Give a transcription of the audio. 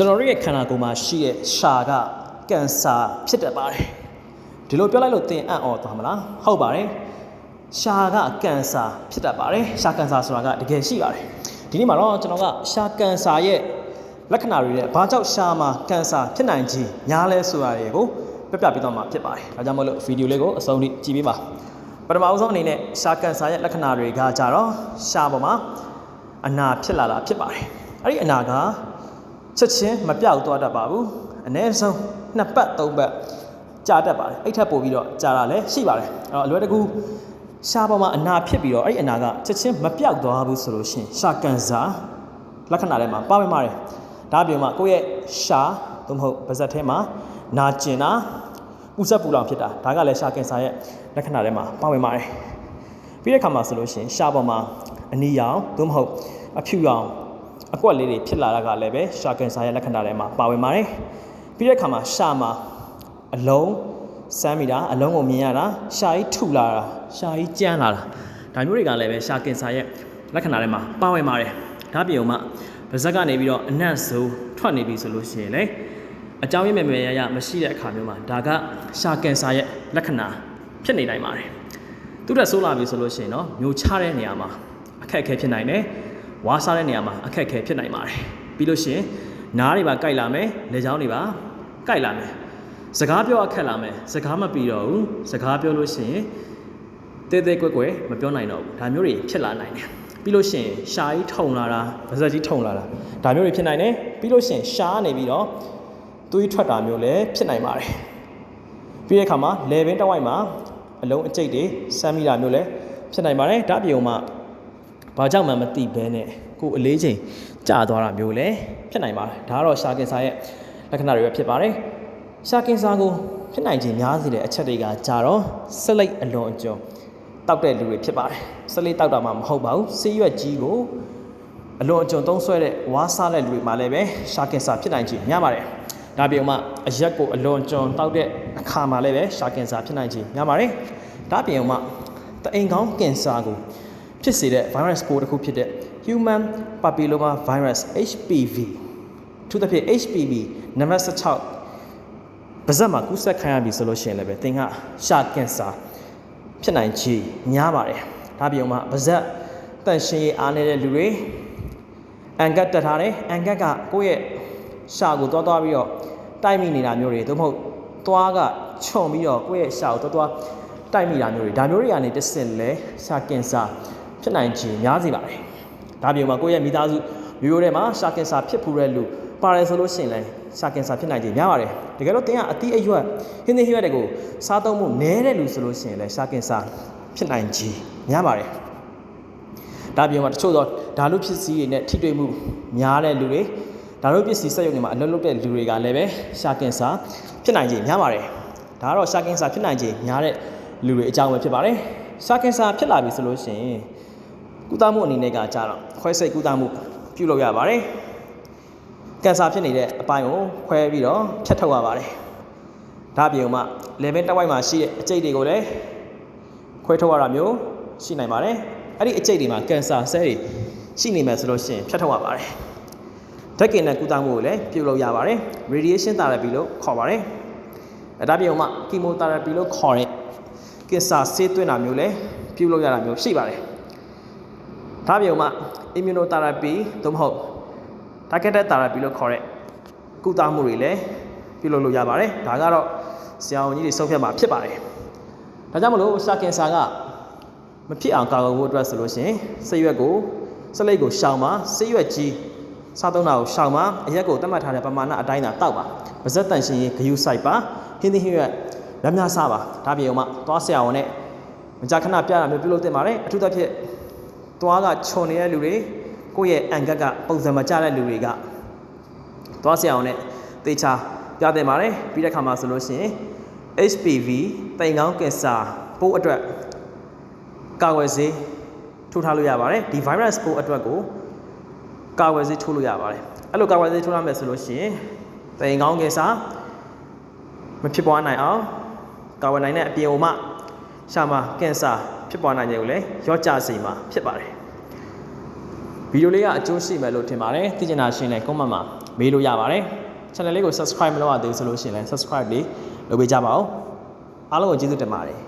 ကျွန်တော်တို့ရဲ့ခန္ဓာကိုယ်မှာရှိတဲ့ရှာကကင်ဆာဖြစ်တတ်ပါတယ်ဒီလိုပြောလိုက်လို့သင်အံ့ဩသွားမလားဟုတ်ပါတယ်ရှာကကင်ဆာဖြစ်တတ်ပါတယ်ရှာကင်ဆာဆိုတာကတကယ်ရှိပါတယ်ဒီနေ့မှာတော့ကျွန်တော်ကရှာကင်ဆာရဲ့လက္ခဏာတွေနဲ့ဘာကြောင့်ရှာမှာကင်ဆာဖြစ်နိုင်ခြင်းများလဲဆိုတာတွေကိုပြပြပေးသွားမှာဖြစ်ပါတယ်ဒါကြောင့်မို့လို့ဗီဒီယိုလေးကိုအဆုံးထိကြည့်ပေးပါပထမအဆုံးအနေနဲ့ရှာကင်ဆာရဲ့လက္ခဏာတွေကကြတော့ရှာပေါ်မှာအနာဖြစ်လာတာဖြစ်ပါတယ်အဲ့ဒီအနာက ချက်ချင်းမပြောက်သွားတတ်ပါဘူးအ ਨੇ ဆုံးနှစ်ပတ်သုံးပတ်ကြာတတ်ပါတယ်အဲ့ထက်ပိုပြီးတော့ကြာတာလည်းရှိပါတယ်အဲ့တော့အလွယ်တကူရှားပေါ်မှာအနာဖြစ်ပြီးတော့အဲ့ဒီအနာကချက်ချင်းမပြောက်သွားဘူးဆိုလို့ရှိရင်ရှာကန်စာလက္ခဏာထဲမှာပါဝင်ပါတယ်ဒါပြင်မှာကိုယ့်ရဲ့ရှာသို့မဟုတ်ပါဇက်ထဲမှာနာကျင်တာပူဆက်ပူလောင်ဖြစ်တာဒါကလည်းရှာကန်စာရဲ့လက္ခဏာထဲမှာပါဝင်ပါတယ်ပြီးတဲ့အခါမှာဆိုလို့ရှိရင်ရှားပေါ်မှာအနီရောင်သို့မဟုတ်အဖြူရောင် အကွက်လေးတွေဖြစ်လာတာကလည်းပဲရှာကင်ဆာရဲ့လက္ခဏာတွေမှာပါဝင်ပါတယ်။ပြီးတဲ့အခါမှာရှာမှာအလုံးစမ်းမိတာအလုံးကိုမြင်ရတာရှာကြီးထုလာတာရှာကြီးကြမ်းလာတာဒါမျိုးတွေကလည်းပဲရှာကင်ဆာရဲ့လက္ခဏာတွေမှာပါဝင်ပါတယ်။ဒါပြင်ဥမှဗဇက်ကနေပြီးတော့အနက်ဆိုးထွက်နေပြီဆိုလို့ရှိရင်လေအကြောင်းရင်းမဲ့မဲ့ရရမရှိတဲ့အခါမျိုးမှာဒါကရှာကင်ဆာရဲ့လက္ခဏာဖြစ်နေနိုင်ပါတယ်။သူတက်ဆိုးလာပြီဆိုလို့ရှိရင်တော့မျိုးချတဲ့နေရာမှာအခက်အခဲဖြစ်နိုင်တယ်။ ဝါစားတဲ့နေရာမှာအခက်အခဲဖြစ်နိုင်ပါတယ်ပြီးလို့ရှိရင်နားတွေပါကြိုက်လာမယ်လေချောင်းတွေပါကြိုက်လာမယ်စကားပြောအခက်လာမယ်စကားမပြီးတော့ဘူးစကားပြောလို့ရှိရင်တဲတဲကွက်ကွက်မပြောနိုင်တော့ဘူးဒါမျိုးတွေဖြစ်လာနိုင်တယ်ပြီးလို့ရှိရင်ရှာကြီးထုံလာတာဗဇက်ကြီးထုံလာတာဒါမျိုးတွေဖြစ်နိုင်တယ်ပြီးလို့ရှိရင်ရှားနေပြီးတော့သွေးထွက်တာမျိုးလည်းဖြစ်နိုင်ပါတယ်ပြီးတဲ့အခါမှာလေဘင်းတစ်ဝိုက်မှာအလုံးအကျိတ်တွေစမ်းမိတာမျိုးလည်းဖြစ်နိုင်ပါတယ်ဒါပြုံမှာ ဘာကြောင့်မှမသိဘဲနဲ့ကိုယ်အလေးချိန်ကြာသွားတာမျိုးလည်းဖြစ်နိုင်ပါတယ်ဒါကတော့ရှာကင်ဆာရဲ့လက္ခဏာတွေပဲဖြစ်ပါတယ်ရှာကင်ဆာကိုဖြစ်နိုင်ခြင်းများစေတဲ့အချက်တွေကကြာတော့ဆက်လိုက်အလွန်အကျွံတောက်တဲ့လူတွေဖြစ်ပါတယ်ဆက်လိုက်တောက်တာမှမဟုတ်ပါဘူးဆေးရွက်ကြီးကိုအလွန်အကျွံသုံးဆွဲတဲ့ဝါးစားတဲ့လူတွေမှာလည်းပဲရှာကင်ဆာဖြစ်နိုင်ခြင်းများပါတယ်ဒါပြင်မှအရက်ကိုအလွန်အကျွံတောက်တဲ့အခါမှာလည်းပဲရှာကင်ဆာဖြစ်နိုင်ခြင်းများပါတယ်ဒါပြင်မှတအိမ်ကောင်းကင်ဆာကို ဖြစ်စေတဲ့ virus ပိုးတစ်ခုဖြစ်တဲ့ human papilloma virus HPV သူတစ်ဖြစ် HPV နံပါတ်16ပါဇက်မှာကူးစက်ခံရပြီဆိုလို့ရှိရင်လည်းပဲသင်ကရှာကင်ဆာဖြစ်နိုင်ချေများပါတယ်ဒါပြုံမှာပါဇက်တန့်ရှင်းရေးအားနေတဲ့လူတွေအန်ကတ်တက်ထားတယ်အန်ကတ်ကကိုယ့်ရဲ့ရှာကိုတွားတွားပြီးတော့တိုက်မိနေတာမျိုးတွေသို့မဟုတ်သွားကခြုံပြီးတော့ကိုယ့်ရဲ့ရှာကိုတွားတွားတိုက်မိတာမျိုးတွေဒါမျိုးတွေကနေတစ်ဆင့်လဲရှာကင်ဆာ ဖြစ်နိုင်ခြင်းများစေပါတယ်။ဒါပြင်မှာကိုယ့်ရဲ့မိသားစုရိုးရိုးထဲမှာရှာကင်ဆာဖြစ်ဖူးတဲ့လူပါတယ်ဆိုလို့ရှိရင်လည်းရှာကင်ဆာဖြစ်နိုင်ခြင်းများပါတယ်။တကယ်လို့သင်ကအသီးအရွက်ဟင်းသီးဟင်းရွက်တွေကိုစားသုံးမှုနည်းတဲ့လူဆိုလို့ရှိရင်လည်းရှာကင်ဆာဖြစ်နိုင်ခြင်းများပါတယ်။ဒါပြင်မှာတချို့သောဓာတုဖြစ်စီတွေနဲ့ထိတွေ့မှုများတဲ့လူတွေဓာတုပစ္စည်းစက်ရုံတွေမှာအလုပ်လုပ်တဲ့လူတွေကလည်းပဲရှာကင်ဆာဖြစ်နိုင်ခြင်းများပါတယ်။ဒါကတော့ရှာကင်ဆာဖြစ်နိုင်ခြင်းများတဲ့လူတွေအကြောင်းပဲဖြစ်ပါတယ်။ရှာကင်ဆာဖြစ်လာပြီဆိုလို့ရှိရင် ကုသမှုအနေနဲ့ကကြတော့ခွဲစိတ်ကုသမှုပြုလုပ်ရပါတယ်။ကင်ဆာဖြစ်နေတဲ့အပိုင်းကိုခွဲပြီးတော့ဖြတ်ထုတ်ရပါတယ်။ဒါပြင်မှလေဘင်းတစ်ဝိုက်မှာရှိတဲ့အကျိတ်တွေကိုလည်းခွဲထုတ်ရတာမျိုးရှိနိုင်ပါတယ်။အဲ့ဒီအကျိတ်တွေမှာကင်ဆာဆဲတွေရှိနေမယ်ဆိုလို့ရှိရင်ဖြတ်ထုတ်ရပါတယ်။ဓာတ်ကင်နဲ့ကုသမှုကိုလည်းပြုလုပ်ရပါတယ်။ radiation therapy လို့ခေါ်ပါတယ်။အဲဒါပြင်မှ chemotherapy လို့ခေါ်တဲ့ကင်ဆာဆေးသွင်းတာမျိုးလည်းပြုလုပ်ရတာမျိုးရှိပါတယ်။ ဒါပြုံမှ immunotherapy သို့မဟုတ် targeted therapy လို့ခေါ်တဲ့ကုသမှုတွေလည်းပြုလုပ်လို့ရပါတယ်ဒါကတော့ဆရာဝန်ကြီးတွေဆုံးဖြတ်မှာဖြစ်ပါတယ်ဒါကြောင့်မလို့ရှာကင်ဆာကမဖြစ်အောင်ကာကွယ်ဖို့အတွက်ဆိုလို့ရှိရင်ဆေးရွက်ကိုစလိတ်ကိုရှောင်ပါဆေးရွက်ကြီးစားသုံးတာကိုရှောင်ပါအရက်ကိုတတ်မှတ်ထားတဲ့ပမာဏအတိုင်းသာတောက်ပါပါဇက်တန်ရှင်ရေးဂယုစိုက်ပါဟင်းသီးဟင်းရွက်များများစားပါဒါပြုံမှသွားဆရာဝန်နဲ့မကြာခဏပြတာမျိုးပြုလုပ်သင့်ပါတယ်အထူးသဖြင့် သွားကခြုံနေတဲ့လူတွေကိုယ့်ရဲ့အန်ကက်ကပုံစံမကျတဲ့လူတွေကသွားဆရာအောင်နဲ့တေချာပြသင်ပါတယ်ပြီးတဲ့ခါမှာဆိုလို့ရှိရင် HPV တိမ်ကောင်းကင်ဆာပိုးအတွက်ကာကွယ်ဆေးထိုးထားလို့ရပါတယ်ဒီ virus ပိုးအတွက်ကိုကာကွယ်ဆေးထိုးလို့ရပါတယ်အဲ့လိုကာကွယ်ဆေးထိုးရမယ်ဆိုလို့ရှိရင်တိမ်ကောင်းကင်ဆာမဖြစ်ပွားနိုင်အောင်ကာကွယ်နိုင်တဲ့အပြင်အုံမှရှာမှာကင်ဆာ ဖြစ်ပွားနိုင်ခြင်းကိုလည်းရော့ကျစေမှာဖြစ်ပါတယ်ဗီဒီယိုလေးကအကျိုးရှိမယ်လို့ထင်ပါတယ်သိချင်တာရှင်းလဲ comment မှာမေးလို့ရပါတယ် channel လေးကို subscribe မလုပ်ရသေးဘူးဆိုလို့ရှိရင်လည်း subscribe လေးလုပ်ပေးကြပါဦးအားလုံးကိုကျေးဇူးတင်ပါတယ်